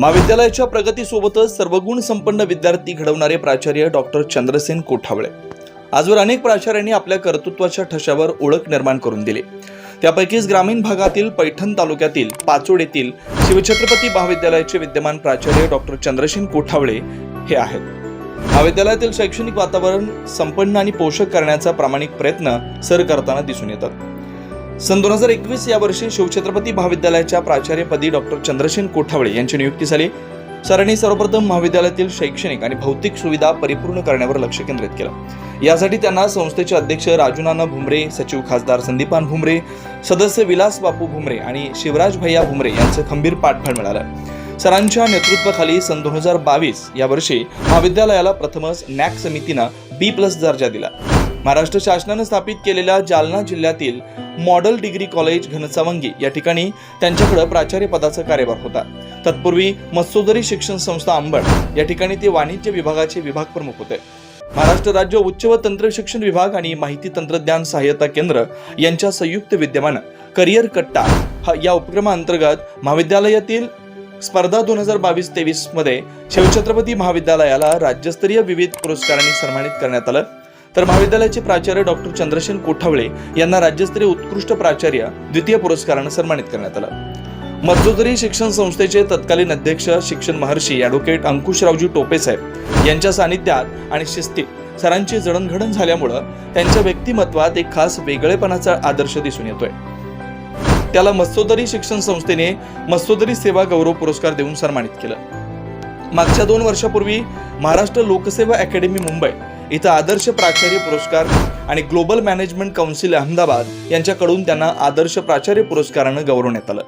महाविद्यालयाच्या प्रगतीसोबतच सर्वगुण संपन्न विद्यार्थी घडवणारे प्राचार्य डॉक्टर चंद्रसेन कोठावळे. आजवर अनेक प्राचार्यांनी आपल्या कर्तृत्वाच्या ठशावर ओळख निर्माण करून दिली. त्यापैकीच ग्रामीण भागातील पैठण तालुक्यातील पाचोड येथील शिवछत्रपती महाविद्यालयाचे विद्यमान प्राचार्य डॉक्टर चंद्रसेन कोठावळे हे आहेत. महाविद्यालयातील शैक्षणिक वातावरण संपन्न आणि पोषक करण्याचा प्रामाणिक प्रयत्न सर करताना दिसून येतात. सन दोन हजार एकवीस या वर्षी शिवछत्रपती महाविद्यालयाच्या प्राचार्यपदी डॉक्टर चंद्रसेन कोठावळे यांची नियुक्ती झाली. सरांनी सर्वप्रथम महाविद्यालयातील शैक्षणिक आणि भौतिक सुविधा परिपूर्ण करण्यावर लक्ष केंद्रित केलं. यासाठी त्यांना संस्थेचे अध्यक्ष राजूनाना भुमरे सचिव खासदार संदीपान भुमरे सदस्य विलास बापू भुमरे आणि शिवराज भैया भुमरे यांचं खंबीर पाठबळ मिळालं. सरांच्या नेतृत्वाखाली सन दोन हजार बावीस या वर्षी महाविद्यालयाला प्रथमच नॅक समितीनं बी प्लस दर्जा दिला. महाराष्ट्र शासनानं स्थापित केलेल्या जालना जिल्ह्यातील मॉडेल डिग्री कॉलेज घनसावंगी या ठिकाणी त्यांच्याकडे प्राचार्य पदाचा कार्यभार होता. तत्पूर्वी मत्सोदरी शिक्षण संस्था अंबड या ठिकाणी ते वाणिज्य विभागाचे विभाग प्रमुख होते. महाराष्ट्र राज्य उच्च व तंत्र शिक्षण विभाग आणि माहिती तंत्रज्ञान सहाय्यता केंद्र यांच्या संयुक्त विद्यमानं करिअर कट्टा हा या उपक्रमाअंतर्गत महाविद्यालयातील स्पर्धा दोन हजार बावीस तेवीसमध्ये शिवछत्रपती महाविद्यालयाला राज्यस्तरीय विविध पुरस्कारांनी सन्मानित करण्यात आलं. तर महाविद्यालयाचे प्राचार्य डॉक्टर चंद्रसेन कोठावळे यांना राज्यस्तरीय उत्कृष्ट प्राचार्य द्वितीय पुरस्कारानं सन्मानित करण्यात आलं. मध्योदरी शिक्षण संस्थेचे तत्कालीन अध्यक्ष शिक्षण महर्षी ॲडव्होकेट अंकुशरावजी टोपे साहेब यांच्या सानिध्यात आणि शिस्तीत सरांची जडणघडण झाल्यामुळं त्यांच्या व्यक्तिमत्वात एक खास वेगळेपणाचा आदर्श दिसून येतोय. त्याला मत्सोदरी शिक्षण संस्थेने मत्सोदरी सेवा गौरव पुरस्कार देऊन सन्मानित केलं. मागच्या दोन वर्षापूर्वी महाराष्ट्र लोकसेवा अकॅडमी मुंबई इथं आदर्श प्राचार्य पुरस्कार आणि ग्लोबल मॅनेजमेंट काउन्सिल अहमदाबाद यांच्याकडून त्यांना आदर्श प्राचार्य पुरस्कारानं गौरवण्यात आलं.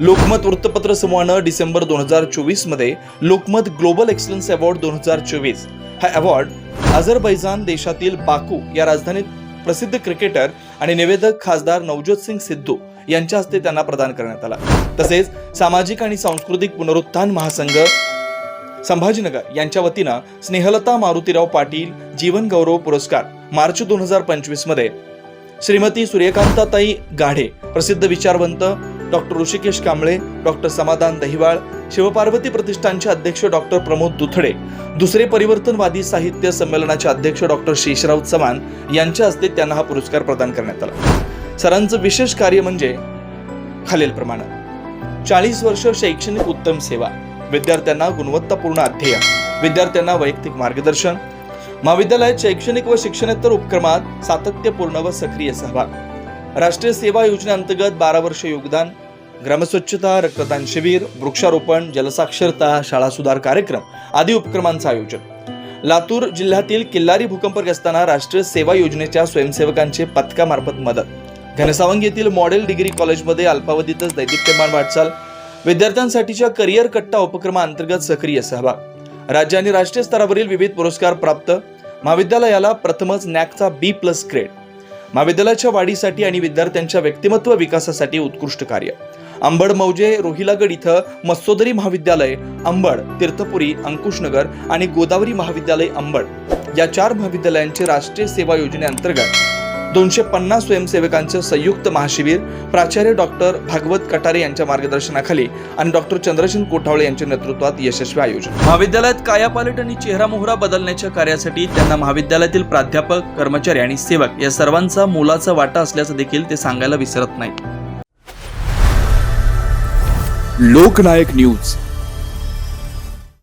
लोकमत वृत्तपत्र समूहानं डिसेंबर दोन हजार चोवीसमध्ये लोकमत ग्लोबल एक्सलन्स अवॉर्ड दोन हजार चोवीस हा अवॉर्ड अझरबैजान देशातील बाकू या राजधानीत प्रसिद्ध क्रिकेटर आणि निवेदक खासदार नवज्योत सिंग सिद्धू यांच्या हस्ते त्यांना प्रदान करण्यात आला. तसेच सामाजिक आणि सांस्कृतिक पुनरुत्थान महासंघ संभाजीनगर यांच्या वतीनं स्नेहलता मारुतीराव पाटील जीवन गौरव पुरस्कार मार्च दोन हजार पंचवीसमध्ये. श्रीमती सूर्यकांताताई गाढे प्रसिद्ध विचारवंत डॉक्टर ऋषिकेश कांबळे डॉक्टर समाधान दहिवाळ शिवपार्वती प्रतिष्ठानचे अध्यक्ष डॉक्टर प्रमोद दुथडे दुसरे परिवर्तनवादी साहित्य संमेलनाचे अध्यक्ष डॉक्टर शेषराव चव्हाण यांच्या हस्ते त्यांना हा पुरस्कार प्रदान करण्यात आला. सरांचं विशेष कार्य म्हणजे खालीलप्रमाणे. चाळीस वर्ष शैक्षणिक उत्तम सेवा. विद्यार्थ्यांना गुणवत्तापूर्ण अध्ययन विद्यार्थ्यांना वैयक्तिक मार्गदर्शन महाविद्यालयात शैक्षणिक व शिक्षणेतर उपक्रमात सातत्यपूर्ण व सक्रिय सहभाग. राष्ट्रीय सेवा योजनेअंतर्गत बारा वर्ष योगदान ग्रामस्वच्छता रक्तदान शिबिर वृक्षारोपण जलसाक्षरता शाळा सुधार कार्यक्रम आदी उपक्रमांचं आयोजन. लातूर जिल्ह्यातील किल्लारी भूकंपग्रस्तांना राष्ट्रीय सेवा योजनेच्या स्वयंसेवकांचे पथकामार्फत मदत. घनसावंगी येथील मॉडेल डिग्री कॉलेजमध्ये अल्पावधीतच दैदिप्यमान वाटचाल विद्यार्थ्यांसाठीच्या करिअर कट्टा उपक्रमाअंतर्गत सक्रिय सहभाग. राज्य आणि राष्ट्रीय स्तरावरील विविध पुरस्कार प्राप्त. महाविद्यालयाला प्रथमच नॅकचा बी प्लस ग्रेड महाविद्यालयाच्या वाढीसाठी आणि विद्यार्थ्यांच्या व्यक्तिमत्व विकासासाठी उत्कृष्ट कार्य. अंबड मौजे रोहिलागड इथं मत्सोदरी महाविद्यालय अंबड तीर्थपुरी अंकुशनगर आणि गोदावरी महाविद्यालय अंबड या चार महाविद्यालयांचे राष्ट्रीय सेवा योजनेअंतर्गत दोनशे पन्नास स्वयंसेवकांचं संयुक्त महाशिबिर प्राचार्य डॉक्टर भागवत कटारे यांच्या मार्गदर्शनाखाली आणि डॉक्टर चंद्रसेन कोठावळे यांच्या नेतृत्वात यशस्वी आयोजन. महाविद्यालयात कायापालट आणि चेहरा मोहरा बदलण्याच्या कार्यासाठी त्यांना महाविद्यालयातील प्राध्यापक कर्मचारी आणि सेवक या सर्वांचा मोलाचा वाटा असल्याचं देखील ते सांगायला विसरत नाहीत. लोकनायक न्यूज.